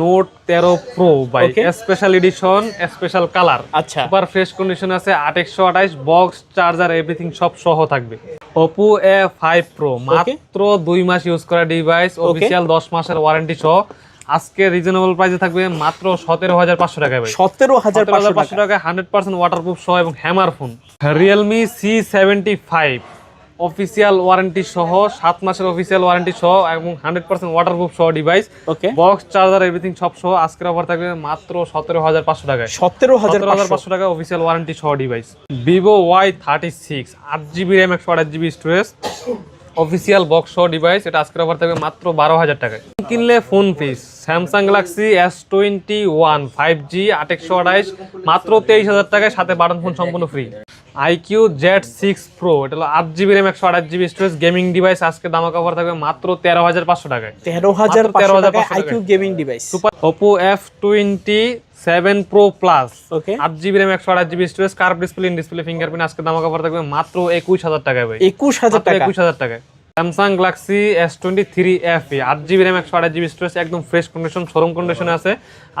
Note তেরো pro বাই special edition special colour আচ্ছা। সুপার ফ্রেশ কন্ডিশন আছে আট একশো আঠাইশ বক্স চার্জার এভরিথিং সব সহ থাকবে। ওপো এ ফাইভ প্রো মাত্র দুই মাস ইউজ করা ডিভাইস অফিসিয়াল দশ মাসের ওয়ারেন্টি সহ। আজকে রিজনেবল প্রাইসে থাকবে মাত্র সতেরো হাজার পাঁচশো টাকায় ভাই। সতেরো হাজার পাঁচশো পাঁচশো টাকায় হান্ড্রেড পার্সেন্ট ওয়াটারপ্রুফ সহ এবং hammer phone Realme C seventy five official warranty সহ সাত মাসের অফিসিয়াল ওয়ারেন্টি সহ এবং হান্ড্রেড পার্সেন্ট ওয়াটারপ্রুফ সহ device okay box charger everything সব সহ আজকের অফার থাকবে মাত্র সতেরো হাজার পাঁচশো টাকায়। সতেরো হাজার হাজার পাঁচশো টাকা অফিসিয়াল ওয়ারেন্টি সহ device Vivo Y thirty six আট জিবি র্যাম একশো আট জিবি স্টোরেজ অফিসিয়াল বক্স সহ ডিভাইস এটা আজকের অফার থাকবে মাত্র বারো হাজার টাকায়। কিনলে phone piece Samsung Galaxy S twenty one five G আট একশো আঠাইশ মাত্র তেইশ হাজার টাকায় সাথে বাটন ফোন সম্পূর্ণ free iQOO Z six pro এটা হলো আট জিবি র্যাম একশো আঠাশ জিবি স্টোরেজ গেমিং ডিভাইস আজকে দামা কভার থাকবে মাত্র তেরো হাজার পাঁচশো টাকায়। তেরো হাজার 13,500 টাকা iQOO gaming device super Oppo F twenty seven pro plus okay আট জিবি র্যাম একশো আঠাশ GB storage curve display in display fingerprint আজকে দাম কভার থাকবে মাত্র একুশ হাজার টাকায় ভাই। একুশ হাজার টাকা। একুশ হাজার টাকায়। Samsung Galaxy S twenty three F আট জিবি র্যাম একশো আঠাশ জিবি স্টোরেজ একদম ফ্রেশ কন্ডিশন শোরুম কন্ডিশনে আছে।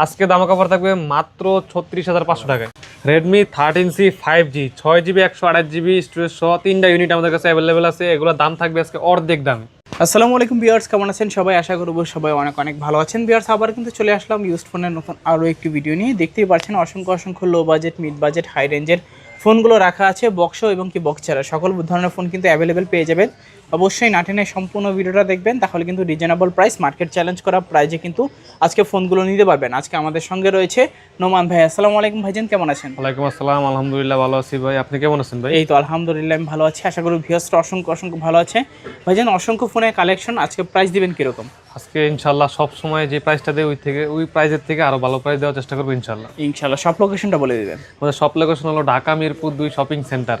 আজকে দাম কভার থাকবে মাত্র ছত্রিশ হাজার পাঁচশো টাকায়। Redmi thirteen C five G ছয় জিবি একশো আঠাশ জিবি স্টোরেজ সহ তিনটা ইউনিট আমাদের কাছে অ্যাভেলেবেল আছে। এগুলোর দাম থাকবে আজকে অর্ধেক দামে। আসসালামু আলাইকুম বিয়ার্স কেমন আছেন সবাই? আশা করব সবাই অনেক অনেক ভালো আছেন। বিয়ার্স আবার কিন্তু চলে আসলাম ইউজ ফোনের নতুন আরও একটি ভিডিও নিয়ে। দেখতেই পাচ্ছেন অসংখ্য অসংখ্য low budget mid budget high রেঞ্জের ফোনগুলো রাখা আছে বক্স এবং কি বক্স ছাড়া। সকল ধরনের ফোন কিন্তু অ্যাভেলেবেল পেয়ে যাবেন। অবশ্যই নাটেনের সম্পূর্ণ ভিডিওটা দেখবেন তাহলে কিন্তু রিজনেবল প্রাইস মার্কেট চ্যালেঞ্জ করা প্রাইজে কিন্তু আজকে ফোনগুলো নিতে পারবেন। আজকে আমাদের সঙ্গে রয়েছে নোমান ভাই। আসসালামু আলাইকুম ভাইজান কেমন আছেন? ওয়ালাইকুম আসসালাম আলহামদুলিল্লাহ ভালো আছি ভাই। আপনি কেমন আছেন ভাই? এই তো আলহামদুলিল্লাহ আমি ভালো আছি। আশা করি ভিউয়ার্সরা অসংখ্য অসংখ্য ভালো আছে। ভাইজান অসংখ্য ফোনের কালেকশন আজকে প্রাইস দিবেন কীরকম? আজকে ইনশাল্লাহ সব সময় যে প্রাইসটা দেয় ওই থেকে ওই প্রাইসের থেকে আরও ভালো প্রাইস দেওয়ার চেষ্টা করব ইনশাল্লাহ ইনশাল্লাহ সব লোকেশনটা বলে দিবেন। আমাদের শপ লোকেশন হলো ঢাকা মিরপুর দুই শপিং সেন্টার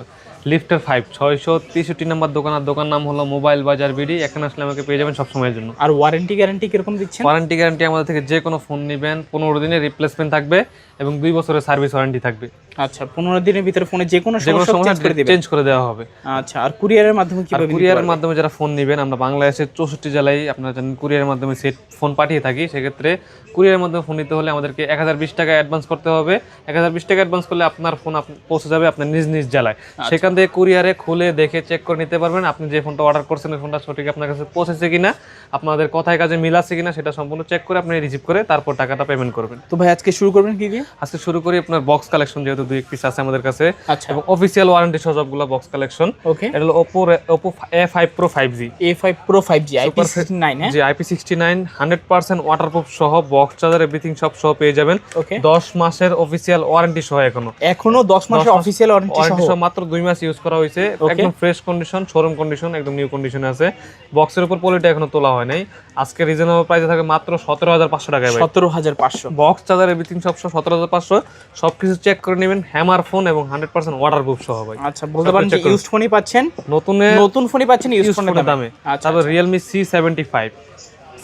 লিফটের ফাইভ ছয়শো তেষট্টি নাম্বার দোকান আর দোকান নাম হলো মোবাইল বাজার বিডি এখানে আসলে আমাকে পেয়ে যাবেন সব সময়ের জন্য। আর ওয়ারেন্টি গ্যারান্টি কীরকম দিচ্ছেন? ওয়ারেন্টি গ্যারান্টি আমাদের থেকে যে কোনো ফোন নেবেন পনেরো দিনের রিপ্লেসমেন্ট থাকবে এবং দুই বছরের সার্ভিস ওয়ারেন্টি থাকবে। আচ্ছা পনেরো দিনের ভিতরে ফোনে যে কোনো যে কোনো সমস্যা সমস্যা চেঞ্জ করে দেওয়া হবে। আচ্ছা আর কুরিয়ারের মাধ্যমে কীভাবে কুরিয়ারের মাধ্যমে যারা ফোন নেবেন আমরা বাংলাদেশের চৌষট্টি জেলায় আপনারা জানেন কুরিয়ারের মাধ্যমে সেট ফোন পাঠিয়ে থাকি। সেক্ষেত্রে কুরিয়ারের মাধ্যমে ফোন নিতে হলে আমাদেরকে এক হাজার বিশ টাকা অ্যাডভান্স করতে হবে। এক হাজার বিশ টাকা অ্যাডভান্স করলে আপনার ফোন পৌঁছে যাবে আপনার নিজ নিজ জেলায়। আচ্ছা। সেখান থেকে কুরিয়ারে খুলে দেখে চেক করে নিতে পারবেন। আপনি যে ফোনটা অর্ডার করছেন ওই ফোনটা সঠিক আপনার কাছে পৌঁছেছে কিনা আপনাদের কথায় কাজে মিল আছে কিনা সেটা সম্পূর্ণ চেক করে আপনি রিসিভ করে তারপর টাকাটা পেমেন্ট করবেন। তো ভাই আজকে শুরু করবেন কি দিয়ে আজকে শুরু করি আপনার বক্স কালেকশন যেহেতু দুই এক পিস আছে আমাদের কাছে। আচ্ছা। এবং অফিসিয়াল ওয়ারেন্টি সহ সবগুলো বক্স কালেকশন ওকে এটা হলো Oppo Oppo A five pro five G A five pro five G IP nine হ্যাঁ যে IP sixty nine hundred percent waterproof সহ বক্স চার্জার এভরিথিং সব সহ পেয়ে যাবেন। ওকে দশ মাসের অফিসিয়াল ওয়ারেন্টি সহ এখনও। এখনও দশ মাসের অফিসিয়াল ওয়ারেন্টি সহ মাত্র দুই মাস ইউজ করা হয়েছে। একদম ফ্রেশ কন্ডিশন শোরুম কন্ডিশন একদম নিউ কন্ডিশনে আছে। বক্সের উপর পলিটা এখনও তোলা হয় নাই। আজকে রিজনেবল প্রাইসে থাকে মাত্র সতেরো হাজার পাঁচশো টাকায় ভাই। সতেরো হাজার পাঁচশো। বক্স চার্জার এভরিথিং সব সতেরো হাজার পাঁচশো। সব কিছু চেক করে নেবেন। হ্যামার ফোন এবং হান্ড্রেড পার্সেন্ট ওয়াটারপ্রুফ সহ ভাই। আচ্ছা বলতে পারেন যে check ফোনই পাচ্ছেন? নতুন নতুন ফোনই পাচ্ছেন ইউজ ইউজ ফোনের দামে। আচ্ছা তারপর Realme C seventy five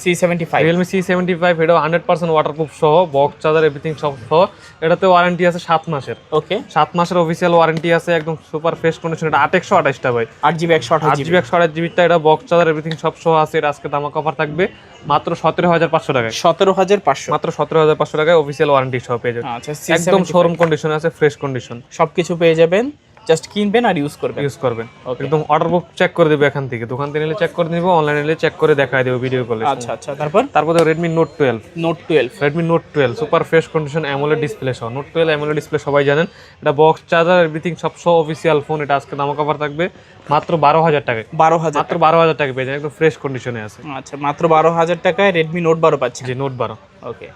C seventy five Realme C seventy five এটাও হান্ড্রেড পার্সেন্ট ওয়াটারপ্রুফ সহ বক্স চার্জার এভরিথিং সব সহ। এটাতে ওয়ারেন্টি আছে সাত মাসের। ওকে সাত মাসের অফিসিয়াল ওয়ারেন্টি আছে একদম সুপার ফ্রেশ কন্ডিশন এটা আট একশো আঠাশটা ভাই। আট জিবি একশো আট জিবি একশো আঠাশ জিবিটা এটা বক্স চার্জার এভরিথিং সব সহ আছে। এটা আজকে দামা কভার থাকবে মাত্র সতেরো হাজার পাঁচশো টাকায়। সতেরো হাজার পাঁচশো। মাত্র সতেরো হাজার পাঁচশো টাকায় অফিসিয়াল ওয়ারেন্টি সহ পেয়ে যাবেন। আচ্ছা একদম শোরুম কন্ডিশন আছে ফ্রেশ কন্ডিশন সবকিছু পেয়ে যাবেন। জাস্ট কিনবেন আর ইউজ করবেন। ইউজ করবেন। একদম অর্ডার বুক চেক করে দেবে এখান থেকে। দোকান থেকে নিলে চেক করে নিবো অনলাইনে নিলে চেক করে দেখাই দেবো ভিডিও কলে আচ্ছা আচ্ছা তারপর? তারপরে Redmi note twelve note twelve Redmi note twelve super fresh condition AMOLED display সহ। নোট টুয়েলভ অ্যামোলেড ডিসপ্লে সবাই জানেন। এটা বক্স চার্জার এভরিথিং সব সহ অফিসিয়াল ফোন এটা আজকে দাম কভার থাকবে মাত্র বারো হাজার টাকায়। বারো হাজার মাত্র বারো হাজার টাকা পেয়ে যান একদম ফ্রেশ কন্ডিশনে আছে। আচ্ছা মাত্র বারো হাজার টাকায় রেডমি নোট বারো পাচ্ছেন। জি নোট বারো। ওকে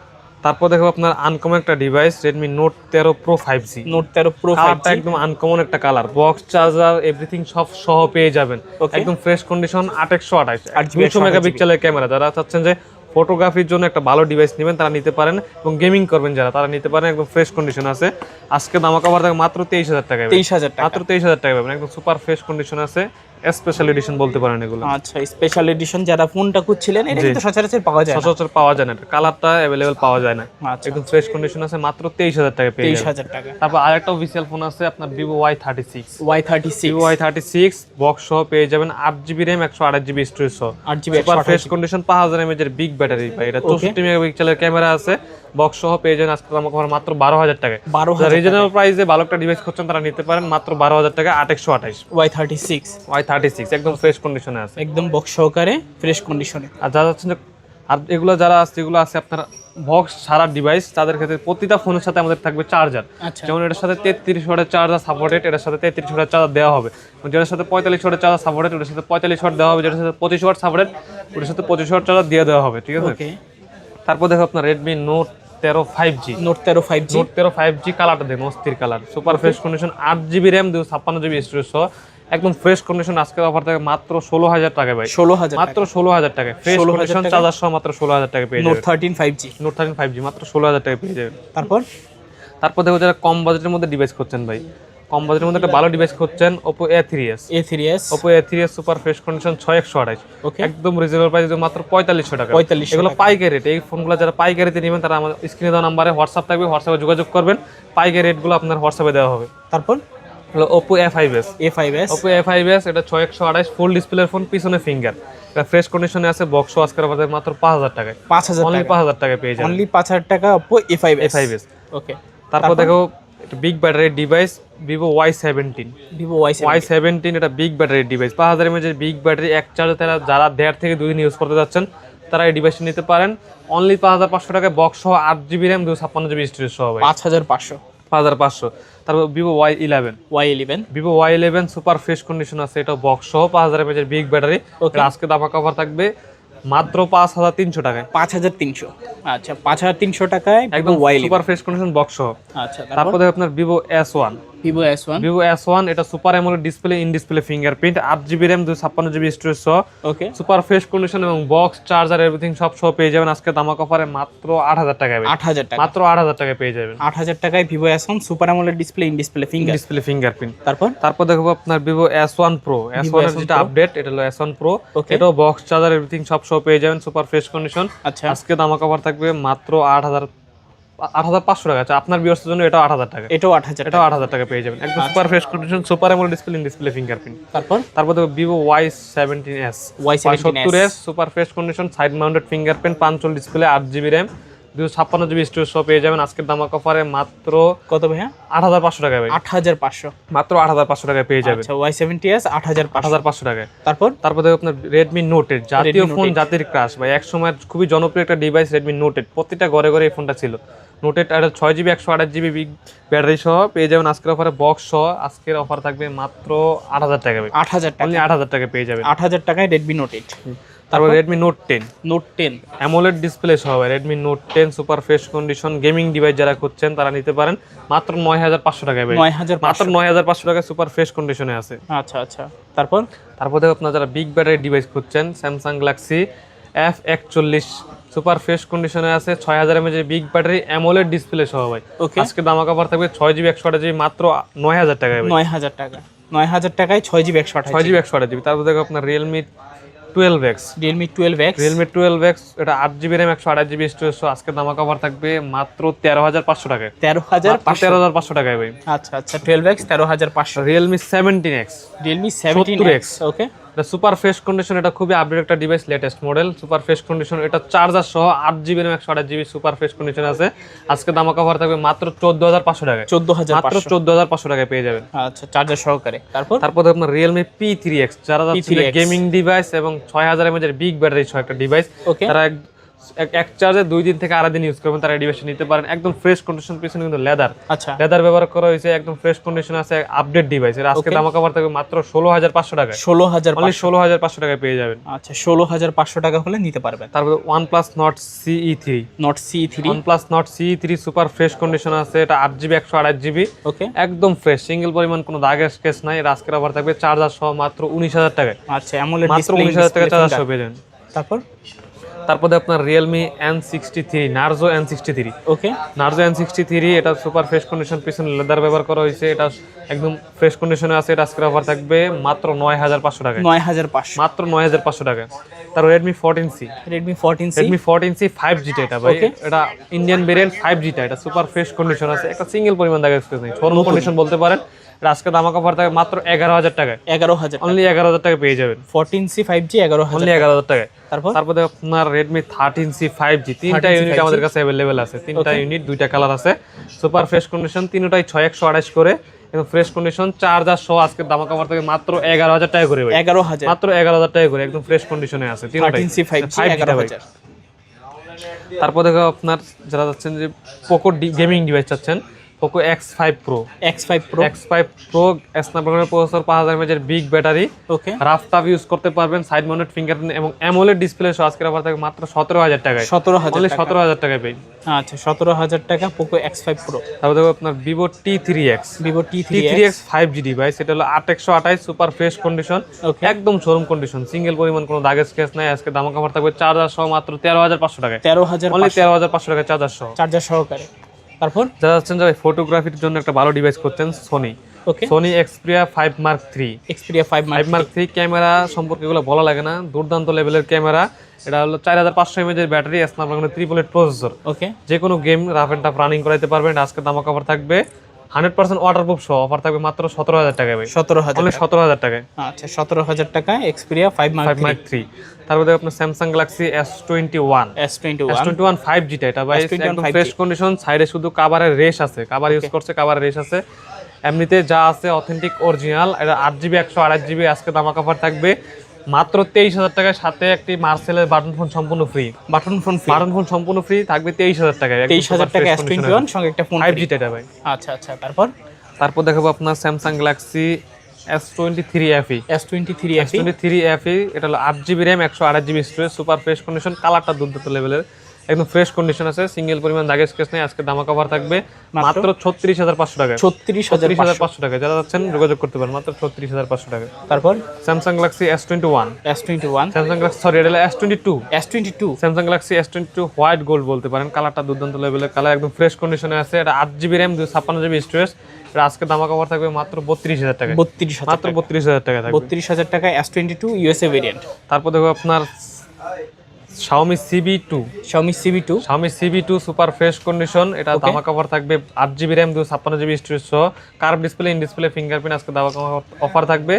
তারপর দেখো আপনার আনকমন একটা ডিভাইস রেডমি নোট তেরো প্রো ফাইভ জি নোট তেরো প্রো কালারটা একদম আনকমন একটা কালার বক্স চার্জার এভরিথিং সব সহ পেয়ে যাবেন। একদম ফ্রেশ কন্ডিশন আট একশো আঠাশ। GB, দুশো মেগাপিক্সেলের ক্যামেরা যারা চাচ্ছেন যে ফটোগ্রাফির জন্য একটা ভালো ডিভাইস নেবেন তারা নিতে পারেন এবং গেমিং করবেন যারা তারা নিতে পারেন। একদম ফ্রেশ কন্ডিশন আছে। আজকে দামা কভার থাকে মাত্র তেইশ হাজার টাকা তেইশ হাজার টাকা। মাত্র তেইশ হাজার টাকা পাবেন। একদম সুপার ফ্রেশ কন্ডিশন আছে। স্পেশাল এডিশন বলতে পারেন এগুলো। আচ্ছা স্পেশাল এডিশন যারা ফোনটা খুঁজছিলেন এটা কিন্তু সচরাচর পাওয়া যায় না। সচরাচর পাওয়া যায় না কালারটা অ্যাভেলেবেল পাওয়া যায় না। আচ্ছা। একদম ফ্রেশ কন্ডিশন আছে মাত্র তেইশ হাজার টাকা পেয়ে তেইশ যাবেন। হাজার টাকা। তারপর আরেকটা অফিসিয়াল ফোন আছে আপনার six Vivo Y thirty six box সহ পেয়ে যাবেন আট জিবি র্যাম একশো আঠাশ জিবি স্টোরেজ সহ। আট জিবি সুপার ফ্রেশ কন্ডিশন পাঁচ হাজার এমএচ এর বিগ ব্যাটারি পাই এটা চৌষট্টি মেগাপিক্সেলের ক্যামেরা আছে। বক্স সহ পেয়ে যাবেন। আজকে আমাকে মাত্র বারো হাজার টাকা বারো যারা রিজনেবল প্রাইসে ভালো একটা ডিভাইস করছেন তারা নিতে পারেন। মাত্র বারো হাজার টাকা আট একশো আঠাইশ Y thirty six Y thirty six একদম ফ্রেশ কন্ডিশনে আছে। একদম বক্স সহকারে ফ্রেশ কন্ডিশনে আর যারা হচ্ছেন আর এগুলো যারা আছে এগুলো আছে আপনার বক্স সারা ডিভাইস তাদের ক্ষেত্রে প্রতিটা ফোনের সাথে আমাদের থাকবে চার্জার আচ্ছা। যেমন এটার সাথে তেত্রিশ ওয়াটের চার্জার সাপোর্টেড এটার সাথে তেত্রিশ ওয়াটের চার্জার দেওয়া হবে। যেটার সাথে পঁয়তাল্লিশ ওয়াটের চার্জার সাপোর্টেড ওটার সাথে পঁয়তাল্লিশ ওয়াট দেওয়া হবে। যেটার সাথে পঁচিশ ওয়াট সাপোর্টেড ওটার সাথে পঁচিশ ওয়াট চার্জার দিয়ে দেওয়া হবে ঠিক আছে? তারপর দেখো আপনার রেডমি নোট তেরো ফাইভ জি নোট তেরো ফাইভ জি নোট তেরো ফাইভ জি কালারটা দেখুন অস্থির কালার সুপার ফ্রেশ কন্ডিশন আট জিবি র্যাম দেবো ছাপ্পান্ন জিবি স্টোরেজ সহ। একদম ফ্রেশ কন্ডিশন আজকের অফার থাকে মাত্র ষোলো হাজার টাকা ভাই। ষোলো হাজার মাত্র ষোলো হাজার টাকা ফ্রেশ 16,000 কন্ডিশন? চার্জার সহ মাত্র ষোলো হাজার টাকা পেয়ে note thirteen five G note thirteen five G মাত্র ষোলো হাজার টাকা পেয়ে যাবে তারপর? তারপর দেখো যারা কম বাজেটের মধ্যে ডিভাইস করছেন ভাই। কম বাজেটের মধ্যে একটা ভালো ডিভাইস করছেন Oppo A three S A three S Oppo A three S super fresh condition ছয় একশো আঠাশ। ওকে একদম রিজনেবল প্রাইস মাত্র পঁয়তাল্লিশশো টাকা। 4500 এগুলো পাইকারি রেট এই ফোনগুলো যারা পাইকারি পাইকারিতে নেবেন তারা আমাদের স্ক্রিনে দেওয়া নাম্বারে হোয়াটসঅ্যাপ থাকবে হোয়াটসঅ্যাপে যোগাযোগ করবেন। পাইকারি রেটগুলো আপনার হোয়াটসঅ্যাপে দেওয়া হবে। তারপর? হলো S Oppo A five S এটা ছয় একশো আঠাশ ফুল ডিসপ্লের ফোন পিছনে ফিঙ্গার এটা ফ্রেশ কন্ডিশনে আছে বক্স আজকের আমাদের মাত্র পাঁচ হাজার টাকায়। পাঁচ হাজার অনলি টাকা। পাঁচ হাজার টাকায় পেয়ে যাবেন। অনলি পাঁচ হাজার টাকা Oppo A five A S five S okay তারপর? দেখো বিগ ব্যাটারির device Vivo Y seventeen Vivo Y Y seventeen এটা বিগ ব্যাটারি ডিভাইস পাঁচ হাজার এমএচের বিগ ব্যাটারি এক চার্জে তারা যারা দেড় থেকে দুই দিন ইউজ করতে যাচ্ছেন তারা এই ডিভাইসটি নিতে পারেন। অনলি পাঁচ হাজার পাঁচশো টাকায় বক্স সহ আট জিবি র্যাম দুশো ছাপ্পান্ন জিবি স্টোরেজ সহ পাঁচ হাজার পাঁচশো। পাঁচ হাজার পাঁচশো। তারপর Vivo Y eleven Y eleven Vivo Y eleven super fresh condition আছে এটা বক্স সহ পাঁচ হাজার এমএচের বিগ ব্যাটারি. আজকে দামা কভার থাকবে। মাত্র পাঁচ হাজার তিনশো টাকায়। পাঁচ হাজার তিনশো। আচ্ছা পাঁচ হাজার তিনশো টাকায় একদম সুপার ফ্রেশ কন্ডিশন বক্স আচ্ছা তারপর? তারপর আপনার Vivo S one Vivo S one Vivo S one এটা super AMOLED display in display fingerprint আট জিবি র্যাম দুশো ছাপ্পান্ন জিবি স্টোরেজ সহ। ওকে সুপার ফ্রেশ কন্ডিশন এবং বক্স চার্জার এভরিথিং সব সহ পেয়ে যাবেন। আজকে দামাক অফারে মাত্র আট হাজার টাকায় আট হাজার টাকা। মাত্র আট হাজার টাকায় পেয়ে যাবেন। আট হাজার টাকায় ভিভো এস ওয়ান সুপার আমলের display in display finger display fingerprint তারপর? তারপর দেখব আপনার Vivo S one pro S ওয়ানের S1 যেটা আপডেট এটা হলো এস ওয়ান প্রো এটাও বক্স চার্জার এভরিথিং সব সহ পেয়ে যাবেন। সুপার ফ্রেশ কন্ডিশন আচ্ছা। আজকে দামাক অফার থাকবে মাত্র আট হাজার আট হাজার পাঁচশো টাকা আচ্ছা আপনার বিয়সের জন্য এটাও আট হাজার টাকা। এটাও আট হাজার এটাও আট হাজার টাকা পেয়ে যাবেন। একদম super fresh condition super AMOLED display in display fingerprint তারপর? তারপর দেখো Vivo Y seventeen S Y সত্তর S super fresh condition side mounted fingerprint পাঁচল display আট জিবি র্যাম দুশো ছাপ্পান্ন জিবি স্টোরেজ সহ পেয়ে যাবেন। আজকের দামাক অফারে মাত্র কত ভাইয়া? আট হাজার পাঁচশো টাকা ভাই। আট হাজার পাঁচশো। মাত্র আট হাজার পাঁচশো টাকায় পেয়ে যাবেন। আচ্ছা ওয়াই সেভেন্টি এস আট হাজার আট হাজার পাঁচশো টাকায়। তারপর? তারপর দেখো আপনার রেডমি নোটেড জাতীয় ফোন জাতির ক্রাশ ভাই। এক সময় খুবই জনপ্রিয় একটা ডিভাইস রেডমি নোটেড প্রতিটা ঘরে ঘরে এই ফোনটা ছিল। নোটেড আর ছয় জিবি একশো আঠাশ জিবি বিগ ব্যাটারি সহ পেয়ে যাবেন আজকের অফারে বক্স সহ। আজকের অফার থাকবে মাত্র আট হাজার টাকা আট হাজার টাকা। আট হাজার টাকা পেয়ে যাবেন। আট হাজার টাকায় রেডমি নোট এইট তারপর Redmi note ten note ten AMOLED display সহ Redmi note ten super fresh condition gaming device যারা করছেন তারা নিতে পারেন। মাত্র নয় হাজার পাঁচশো টাকায় নয় হাজার মাত্র নয় হাজার পাঁচশো টাকায় সুপার ফ্রেশ কন্ডিশনে আছে। আচ্ছা আচ্ছা। তারপর? তারপর দেখো আপনার যারা বিগ ব্যাটারি ডিভাইস করছেন স্যামসাং গ্যালাক্সি এফ একচল্লিশ সুপার ফ্রেশ কন্ডিশনে আছে ছয় হাজার mAh big battery AMOLED display সহ ভাই। আজকে দামা কাপড় থাকবে ছয় জিবি একশো আঠাশ জিবি মাত্র নয় হাজার টাকায় নয় হাজার টাকা। নয় হাজার টাকায় ছয় জিবি একশো ছয় জিবি একশো আঠাশ জিবি তারপর দেখো আপনার Realme twelve X Realme twelve X Realme twelve X এটা আট জিবি র্যাম একশো আঠাশ জিবি স্টোরেজ আজকে দামা কভার থাকবে মাত্র তেরো হাজার পাঁচশো টাকায়। তেরো হাজার তেরো হাজার পাঁচশো টাকায় ভাই। আচ্ছা আচ্ছা টুয়েলভ এক্স তেরো হাজার পাঁচশো। Realme seventeen X Realme seventeen 70X X okay এটা সুপার ফ্রেশ কন্ডিশন এটা খুবই আপডেট একটা device latest model super fresh condition এটা চার্জার সহ আট জিবি এবং একশো আট জিবি সুপার ফ্রেশ কন্ডিশন আছে। আজকে দামা কভার থাকবে মাত্র চোদ্দ হাজার পাঁচশো টাকা চোদ্দ হাজার মাত্র চোদ্দ হাজার পাঁচশো টাকায় পেয়ে যাবেন। আচ্ছা চার্জার সহকারে। তারপর? তারপর আপনার রিয়েলমি পি থ্রি এক্স যারা P3X গেমিং ডিভাইস এবং ছয় হাজার এমএজের বিগ ব্যাটারি ছয় একটা ডিভাইস তারা এক- চার্জে দুই দিন থেকে আড়াই দিন ইউজ করবেন তারা ডিভাইসটা নিতে পারেন। একদম ফ্রেশ কন্ডিশন পিছনে কিন্তু লেদার আচ্ছা। লেদার ব্যবহার করা হয়েছে একদম ফ্রেশ কন্ডিশন আছে আপডেট ডিভাইস এর আজকে দাম কভার থাকবে মাত্র ষোলো হাজার পাঁচশো টাকায়। ষোলো হাজার অনলি ষোলো হাজার পাঁচশো টাকায় পেয়ে যাবেন। আচ্ছা ষোলো হাজার পাঁচশো টাকা হলে নিতে পারবেন। তারপরে one plus Nord CE three Nord C three one plus Nord CE three super fresh condition আছে এটা আট জিবি একশো আঠাশ জিবি ওকে একদম ফ্রেশ সিঙ্গেল পরিমাণ কোনো দাগ স্কেচ নাই। এর আজকের আবার থাকবে চার্জার সহ মাত্র উনিশ হাজার টাকায়। আচ্ছা মাত্র উনিশ হাজার টাকা চার্জার সহ পেয়ে যাবেন। তারপর? তারপরে আপনার Realme N sixty three Narzo N sixty three okay Narzo N sixty three এটা সুপার ফ্রেশ কন্ডিশন পিছনে লেদার ব্যবহার করা হয়েছে। এটা একদম ফ্রেশ কন্ডিশনে আছে এটা আজকের অফার থাকবে মাত্র নয় হাজার পাঁচশো টাকা নয় হাজার পাঁচশো। মাত্র নয় হাজার পাঁচশো টাকা তার Redmi fourteen C Redmi fourteen Redmi fourteen C five জিটা এটা ভাই। এটা ইন্ডিয়ান ভেরিয়েন্ট ফাইভ জিটা এটা সুপার ফ্রেশ কন্ডিশন আছে। একটা সিঙ্গেল পরিমাণ দেখা এক্সপ্রেস নেই শোরুম কন্ডিশন বলতে পারেন। আজকে দামা কভার থাকে মাত্র এগারো হাজার টাকায়। এগারো হাজার অনলি এগারো হাজার টাকা পেয়ে যাবেন। ফোরটিন সি ফাইভ জি এগারো অনলি এগারো হাজার টাকায়। তারপর? তারপরে আপনার Redmi thirteen C five G তিনটা ইউনিট আমাদের কাছে অ্যাভেলেবেল আছে। তিনটা ইউনিট দুইটা কালার আছে। সুপার ফ্রেশ কন্ডিশন তিনটাই ছয় একশো আঠাশ করে। এবং ফ্রেশ কন্ডিশন চার্জার সহ আজকে দামা কভার থেকে মাত্র এগারো হাজার টাকা করে এগারো হাজার। মাত্র এগারো হাজার টাকা করে একদম ফ্রেশ কন্ডিশনে আছে। তারপর দেখো আপনার যারা যাচ্ছেন যে পোকো গেমিং ডিভাইস চাচ্ছেন Poco X five pro X five pro X five pro স্ন্যাপড্রাগনের processor পাঁচ হাজার এমএচের big battery okay rough tough use করতে পারবেন সাইড মাউন্টেড ফিঙ্গারপ্রিন্ট এবং অ্যামোলেড ডিসপ্লে সহ আজকের অফার থাকে মাত্র সতেরো হাজার টাকায়। সতেরো হাজার সতেরো হাজার টাকায় পেয়ে আচ্ছা সতেরো হাজার টাকা পোকো এক্স ফাইভ প্রো তারপর দেখো আপনার Vivo T three X Vivo T three three X five G device এটা হলো আট একশো আঠাইশ সুপার ফ্রেশ কন্ডিশন একদম শোরুম কন্ডিশন সিঙ্গেল পরিমাণ কোনো দাগের স্কেচ নাই। আজকে দাম কভার থাকবে চার্জার সহ মাত্র তেরো হাজার পাঁচশো টাকায়। তেরো হাজার তেরো হাজার পাঁচশো টাকা চার্জার সহ। চার্জার সহকারে। তারপর? যারা যাচ্ছেন যারা ফটোগ্রাফির জন্য একটা ভালো ডিভাইস করছেন Sony okay Sony Xperia five mark three Xperia five five mark three camera সম্পর্কে এগুলো বলা লাগে না দুর্দান্ত লেভেলের ক্যামেরা এটা হলো চার হাজার পাঁচশো এমএজের ব্যাটারি স্ন্যাপড্রাগনের প্রসেসর ওকে যে কোনো game rough and tough running করাইতে পারবেন আজকে দামা কভার থাকবে। হান্ড্রেড পার্সেন্ট ওয়াটারপ্রুফ সহ অফার থাকবে মাত্র সতেরো হাজার টাকায় ভাই। সতেরো হাজার সতেরো হাজার টাকায়। আচ্ছা সতেরো হাজার টাকা Xperia five mark mark three তারপরে দেখো আপনার Samsung Galaxy S twenty one S twenty one twenty one five জিটা এটা ভাই একদম ফ্রেশ কন্ডিশন সাইডে শুধু কাভারের রেশ আছে। কাভার ইউজ করছে কাভারের রেশ আছে। এমনিতে যা আছে অথেন্টিক অরিজিনাল এটা আট জিবি একশো আড়াই জিবি আজকে দামা কভার থাকবে। মাত্র তেইশ হাজার টাকার সাথে একটি মার্সেলের বাটন ফোন সম্পূর্ণ free button phone button phone সম্পূর্ণ ফ্রি থাকবে তেইশ হাজার টাকায়। তেইশ হাজার টাকা এস টোয়েন্টি ওয়ান সঙ্গে একটা ফোন ফাইভ জি এটা ভাই। আচ্ছা আচ্ছা তারপর? তারপর দেখাবো আপনার Samsung Galaxy S twenty three F S twenty three S twenty three FE এটা হলো আট জিবি র্যাম একশো আঠাশ GB storage super fresh condition কালারটা দুর্দান্ত লেভেলের একদম ফ্রেশ কন্ডিশন আছে সিঙ্গেল পরিমাণ দাগের স্কেচ নেই আজকে দামা কভার থাকবে। মাত্র? ছত্রিশ হাজার পাঁচশো টাকা ছত্রিশ হাজার পাঁচশো টাকা যারা যাচ্ছেন যোগাযোগ করতে পারেন মাত্র ছত্রিশ হাজার পাঁচশো টাকা তারপর? Samsung Galaxy S twenty one S twenty one Samsung Galaxy sorry এটা S twenty two S twenty two Samsung Galaxy S twenty two white gold বলতে পারেন। কালারটা দুর্দান্ত লেভেলের কালার একদম ফ্রেশ কন্ডিশনে আছে। এটা আট জিবি র্যাম ছাপ্পান্ন জিবি স্টোরেজ আজকে দামা কভার থাকবে মাত্র বত্রিশ হাজার টাকা বত্রিশ হাজার মাত্র বত্রিশ হাজার টাকা বত্রিশ হাজার টাকা S twenty two USA variant তারপর দেখো আপনার Xiaomi Civi two Xiaomi Civi two Xiaomi Civi two super fresh condition এটা দামা কভার থাকবে আট জিবি র্যাম দু ছাপ্পান্ন জিবি স্টোরেজ সহ। Curve display in display fingerprint আজকে দামা অফার থাকবে।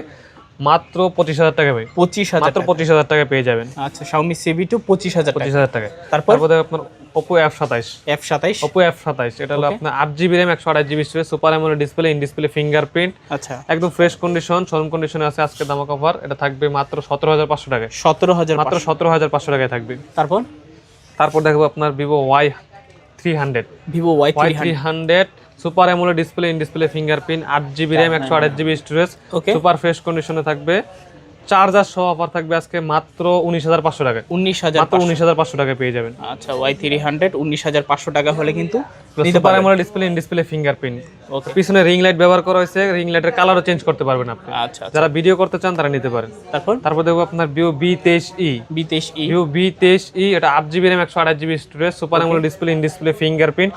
মাত্র পঁচিশ হাজার টাকা ভাই পঁচিশ হাজার মাত্র পঁচিশ হাজার টাকা পেয়ে যাবেন। আচ্ছা Xiaomi সিবি টু পঁচিশ হাজার পঁচিশ হাজার টাকা। তারপর? আপনার ওপো এফ সাতাইশ। এফ সাতাইশ? ওপো এফ সাতাইশ এটা হলো আপনার আট জিবি র্যাম একশো আঠাশ GB storage super AMOLED display in display fingerprint আচ্ছা। একদম ফ্রেশ কন্ডিশন শোরুম কন্ডিশনে আছে আজকে দামা কভার এটা থাকবে মাত্র সতেরো হাজার পাঁচশো টাকায়। সতেরো হাজার মাত্র সতেরো হাজার পাঁচশো টাকায় থাকবে। তারপর? তারপর দেখব আপনার Vivo Y three hundred Vivo Y three hundred super AMOLED display in display fingerprint আট জিবি র্যাম একশো আট জিবি স্টোরেজ. সুপার ফ্রেশ কন্ডিশনে থাকবে। চার্জার সহ অফার থাকবে আজকে মাত্র উনিশ হাজার পাঁচশো টাকা উনিশ হাজার মাত্র উনিশ হাজার পাঁচশো টাকা পেয়ে যাবেন। আচ্ছা ওয়াই থ্রি হান্ড্রেড উনিশ হাজার পাঁচশো টাকা হলে কিন্তু super AMOLED display in display fingerprint পিছনে রিং লাইট ব্যবহার করা হয়েছে রিং লাইটের কালারও চেঞ্জ করতে পারবেন আপনি। আচ্ছা আচ্ছা। যারা ভিডিও করতে চান তারা নিতে পারেন। তারপর? তারপর দেখব আপনার ভিও বি তেইশ ই বি তেইশ ই ভিও বি তেইশ ই এটা আট জিবি র্যাম একশো আঠাশ GB storage super AMOLED display in display fingerprint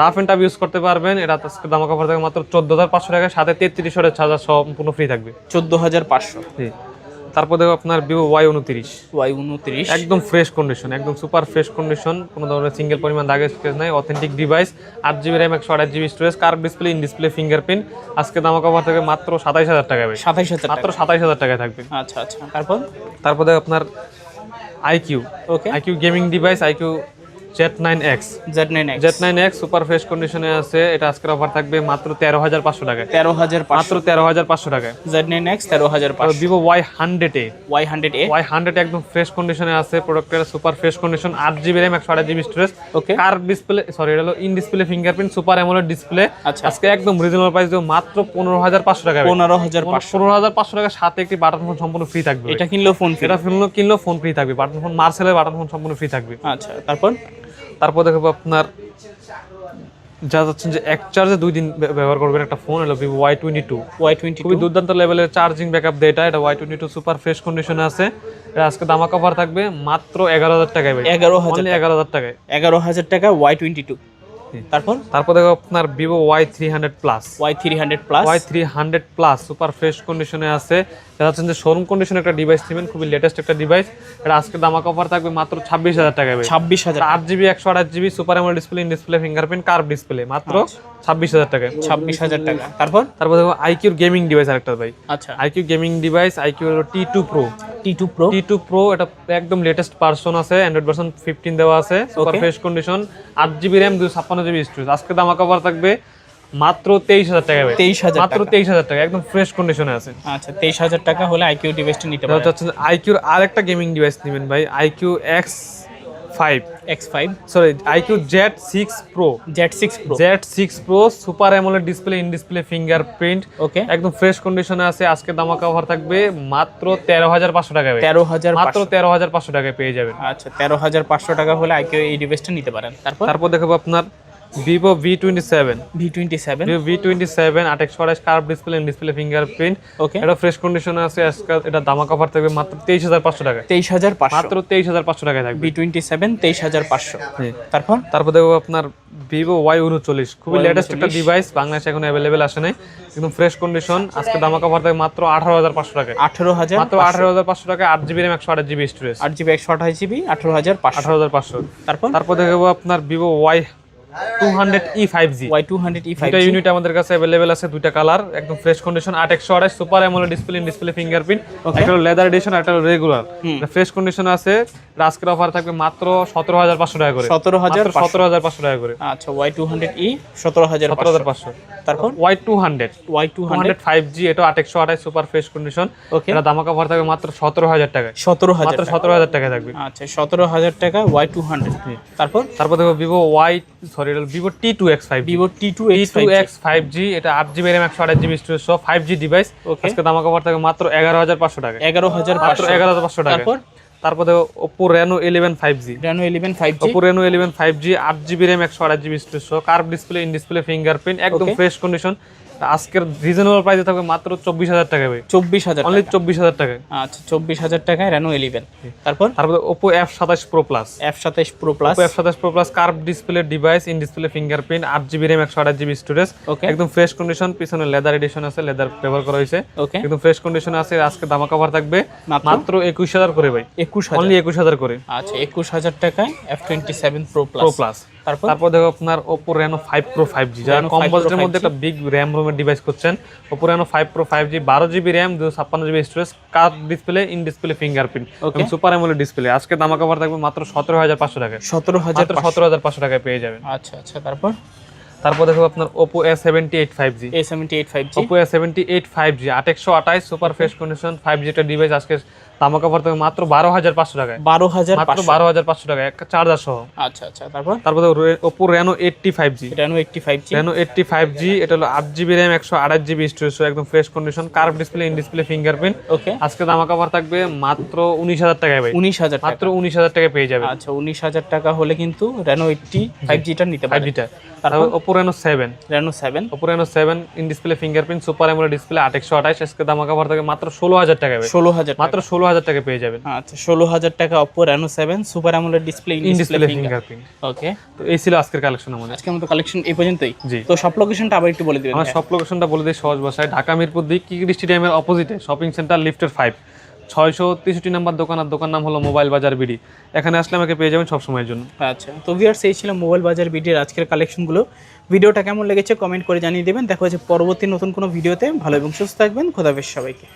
rough and tough use করতে পারবেন। এটা আজকে দাম কাপড় থাকবে মাত্র চোদ্দ হাজার পাঁচশো টাকা সাথে তেত্রিশ হাজার চার্জার সম্পূর্ণ ফ্রি থাকবে। চোদ্দ হাজার পাঁচশো। জি। তারপর দেখো আপনার ভিভো ওয়াই উনত্রিশ। ওয়াই উনত্রিশ। একদম ফ্রেশ কন্ডিশন একদম সুপার ফ্রেশ কন্ডিশন কোনো ধরনের সিঙ্গেল পরিমাণ দাগের স্কেচ নাই অথেন্টিক ডিভাইস আট জিবি র্যাম একশো আঠাশ GB storage curve display in display fingerprint আজকে দাম কভার থাকবে মাত্র সাতাইশ হাজার টাকা ভাই। সাতাইশ হাজার মাত্র সাতাইশ হাজার টাকায় থাকবে। আচ্ছা আচ্ছা। তারপর? তারপর দেখো আপনার iQOO okay iQOO gaming device iQOO Z nine X Z nine X Z nine X super fresh কন্ডিশনে আছে এটা আজকের অফার থাকবে মাত্র তেরো হাজার পাঁচশো টাকায়। তেরো হাজার মাত্র তেরো হাজার পাঁচশো টাকায়। জেড নাইন এক্স তেরো হাজার Vivo Y hundred A Y hundred A Y hundred একদম ফ্রেশ কন্ডিশনে আছে প্রোডাক্টের সুপার ফ্রেশ কন্ডিশন আট জিবি র্যাম একশো আঠাশ GB storage okay curve display sorry এটা হলো in display fingerprint super AMOLED display আজকে একদম রিজনেবল প্রাইস দেবো মাত্র পনেরো হাজার পাঁচশো টাকা পনেরো হাজার পাঁচশো। পনেরো হাজার পাঁচশো টাকার সাথে একটি বাটন ফোন সম্পূর্ণ ফ্রি থাকবে। এটা কিনলেও ফোন এটা কিনলো কিনলেও ফোন ফ্রি থাকবে। বাটন ফোন মার্সেলের বাটন ফোন সম্পূর্ণ ফ্রি থাকবে। আচ্ছা তারপর? তারপর দেখব আপনার যা যাচ্ছেন যে এক চার্জে দুই দিন ব্যবহার করবেন একটা ফোন হলো Vivo Y twenty two Y twenty খুবই দুর্দান্ত লেভেলের চার্জিং ব্যাকআপ দেয় এটা। এটা Y twenty two super fresh কন্ডিশনে আছে। এটা আজকে দামা কভার থাকবে মাত্র এগারো হাজার টাকায় এগারো হাজার এগারো হাজার টাকায়। এগারো হাজার টাকা ওয়াই টোয়েন্টি টু তারপর? তারপর দেখো আপনার Vivo Y three hundred plus Y three hundred plus Y three hundred plus super fresh কন্ডিশনে আছে। যে শোরুম কন্ডিশনে একটা ডিভাইস নেবেন খুবই লেটেস্ট একটা ডিভাইস এটা আজকে দামা কভার থাকবে মাত্র ছাব্বিশ হাজার ভাই। ছাব্বিশ হাজার আট জিবি একশো আঠাশ GB super AMOLED display in display fingerprint curve display মাত্র ছাব্বিশ হাজার টাকায় ছাব্বিশ হাজার টাকা। তারপর? তারপর দেখো আইকিউর গেমিং ডিভাইস আরেকটা ভাই। আচ্ছা। IQOO gaming device iQOO T two pro T two pro T two pro এটা একদম লেটেস্ট ভার্সন আছে অ্যান্ড্রয়েড ভার্সন ফিফটিন দেওয়া আছে সুপার ফ্রেশ কন্ডিশন আট জিবি র্যাম দুশো ছাপ্পান্ন জিবি স্টোরেজ। আজকে দামা কভার থাকবে মাত্র তেইশ হাজার টাকা তেইশ হাজার মাত্র তেইশ হাজার টাকা একদম ফ্রেশ কন্ডিশনে আছে। আচ্ছা তেইশ হাজার টাকা হলে আইকিউ ডিভাইসটা নিতে পারবেন আইকিউর আরেকটা গেমিং ডিভাইস নেবেন ভাই iQOO X five X five sorry iQOO Z six pro Z six pro Z six pro super AMOLED display in display fingerprint okay একদম ফ্রেশ কন্ডিশনে আছে আজকে দামা কভার থাকবে মাত্র তেরো হাজার পাঁচশো টাকা তেরো হাজার মাত্র তেরো হাজার পাঁচশো টাকায় পেয়ে যাবেন। আচ্ছা তেরো হাজার পাঁচশো টাকা হলে আইকিউ এই ডিভাইসটা নিতে পারেন। তারপর? তারপর দেখাবো আপনার Vivo V twenty seven V twenty seven V twenty seven আট একশো আঠাশ curve display display fingerprint okay এটা ফ্রেশ কন্ডিশনে আছে আজকে এটা দামা কভার থাকবে মাত্র তেইশ হাজার পাঁচশো টাকায়। তেইশ হাজার মাত্র তেইশ হাজার পাঁচশো টাকায় থাকবে। ভি টোয়েন্টি সেভেন তেইশ হাজার পাঁচশো। তারপর? তারপর দেখব আপনার ভিভো ওয়াই উনচল্লিশ। খুবই Y লেটেস্ট একটা 39 ডিভাইস বাংলাদেশে এখন অ্যাভেলেবেল আসে নাই। একদম ফ্রেশ কন্ডিশন আজকে দামা কভার থাকবে মাত্র আঠারো হাজার পাঁচশো টাকায়। আঠেরো হাজার মাত্র আঠারো হাজার পাঁচশো টাকায় আট জিবি র্যাম একশো আঠাশ জিবি স্টোরেজ আট জিবি একশো আঠাশ জিবি আঠেরো হাজার আঠারো হাজার পাঁচশো। তারপর? তারপর দেখব আপনার ভিভো ওয়াই ইউনিট আমাদের কাছে আছে দুইটা কালার একদম fresh condition super AMOLED display display fingerprint একটা লেদার এডিশন একটা রেগুলার ফ্রেশ কন্ডিশন আছে আজকের অফার থাকবে মাত্র সতেরো হাজার টাকা করে। সতেরো হাজার সতেরো হাজার পাঁচশো টাকা করে। আচ্ছা তারপর? এটা সুপার ফ্রেশ কন্ডিশন এটা দামাকা অফার থাকবে মাত্র সতেরো হাজার টাকায়। সতেরো হাজার মাত্র সতেরো হাজার টাকায় থাকবে। আচ্ছা সতেরো হাজার টাকা ওয়াই টু হান্ড্রেড তারপর? তারপর দেখো Vivo Y sorry Vivo T two X five Vivo T two H two X five G এটা আট জিবি র্যাম একশো আঠাশ জিবি স্টোরেজ সহ ফাইভ জি ডিভাইস ওকে আজকে দামা থাকে থাকবে মাত্র এগারো হাজার পাঁচশো টাকা। এগারো হাজার মাত্র পাঁচশো। এগারো হাজার পাঁচশো টাকা। তারপর? Oppo Reno eleven five G Reno eleven five G Oppo Reno eleven five G আট জিবি র্যাম একশো আঠাশ জিবি স্টোরেজ সহ curve display in display fingerprint একদম. ফ্রেশ কন্ডিশন আজকের রিজনেবল প্রাইসে থাকবে মাত্র চব্বিশ হাজার টাকা ভাই। চব্বিশ হাজার অনলি চব্বিশ হাজার টাকা। আচ্ছা চব্বিশ হাজার টাকায় রেনো ইলেভেন তারপর? তারপর ওপো এফ সাতাশ প্রো প্লাস এফ সাতাইশ প্রো প্লাস এফ সাতাশ pro plus curve display device in display fingerprint আট জিবি র্যাম একশো আঠাশ জিবি স্টোরেজ ওকে একদম ফ্রেশ কন্ডিশন পিছনে লেদার এডিশন আছে লেদার ব্যবহার করা হয়েছে। ওকে একদম ফ্রেশ কন্ডিশন আছে আজকে দামা কভার থাকবে। মাত্র? একুশ হাজার করে ভাই। একুশ অনলি একুশ হাজার করে। আচ্ছা একুশ হাজার টাকায় F twenty seven pro pro plus plus তারপর? তারপর দেখো আপনার Oppo Reno five pro five G যারা কম বাজেটের মধ্যে একটা বিগ র্যাম রোমের ডিভাইস করছেন Oppo Reno five pro five G বারো জিবি র্যাম দুশো ছাপ্পান্ন GB storage curve display in display fingerprint. Super AMOLED display আজকে দামা কভার থাকবে মাত্র সতেরো হাজার পাঁচশো টাকা সতেরো হাজার সতেরো হাজার পাঁচশো টাকায় পেয়ে যাবেন। আচ্ছা আচ্ছা তারপর? তারপর দেখো আপনার Oppo A seventy eight five G A seventy eight five G Oppo A seventy eight five G আট একশো আঠাশ সুপার ফ্রেশ কন্ডিশন ফাইভ জি একটা ডিভাইস আজকে দামা কভার থাকবে মাত্র বারো হাজার পাঁচশো টাকায়। বারো হাজার মাত্র বারো হাজার পাঁচশো টাকা একটা চার্জার সহ। আচ্ছা আচ্ছা তারপর? তারপর Oppo Reno eighty five G Reno eighty five G Reno eighty five G এটা হলো আট জিবি র্যাম একশো আঠাশ জিবি স্টোরেজ একদম fresh condition curve display in display fingerprint okay আজকে দামা থাকবে মাত্র উনিশ হাজার টাকায় ভাই। উনিশ হাজার মাত্র উনিশ হাজার টাকায় পেয়ে যাবে। আচ্ছা উনিশ হাজার টাকা হলে কিন্তু রেনো এইটটি ফাইভ জিটা নিতে পারবে জিটা তারপর? Oppo Reno seven Reno seven Oppo Reno seven in display fingerprint super AMOLED display আট একশো আঠাশ। আজকে দামা থাকবে মাত্র ষোলো হাজার টাকায় ষোলো হাজার মাত্র ষোলো হাজার টাকা পেয়ে যাবেন। আচ্ছা ষোলো হাজার টাকা Oppo Reno seven super AMOLED display display fingerprint okay তো এই ছিল আজকের কালেকশন আমাদের। আজকে মতো কালেকশন এই পর্যন্তই। জি। তো সব লোকেশনটা আবার একটু বলে দিবেন। আমার সব লোকেশনটা বলে দিই সহজ ভাষায়। ঢাকা মিরপুর দিক কিকির স্টেডিয়ামের অপোজিটে শপিং সেন্টার লিফটের ফাইভ ছয়শো তেষট্টি নাম্বার দোকান আর দোকান নাম হলো মোবাইল বাজার বিডি এখানে আসলে আমাকে পেয়ে যাবেন সবসময়ের জন্য। আচ্ছা তো ভিউয়ার্স এই ছিল মোবাইল বাজার বিডির আজকের কালেকশনগুলো ভিডিওটা কেমন লেগেছে কমেন্ট করে জানিয়ে দেবেন। দেখা হচ্ছে পরবর্তী নতুন কোনো ভিডিওতে। ভালো এবং সুস্থ থাকবেন। খোদাবেশ সবাইকে।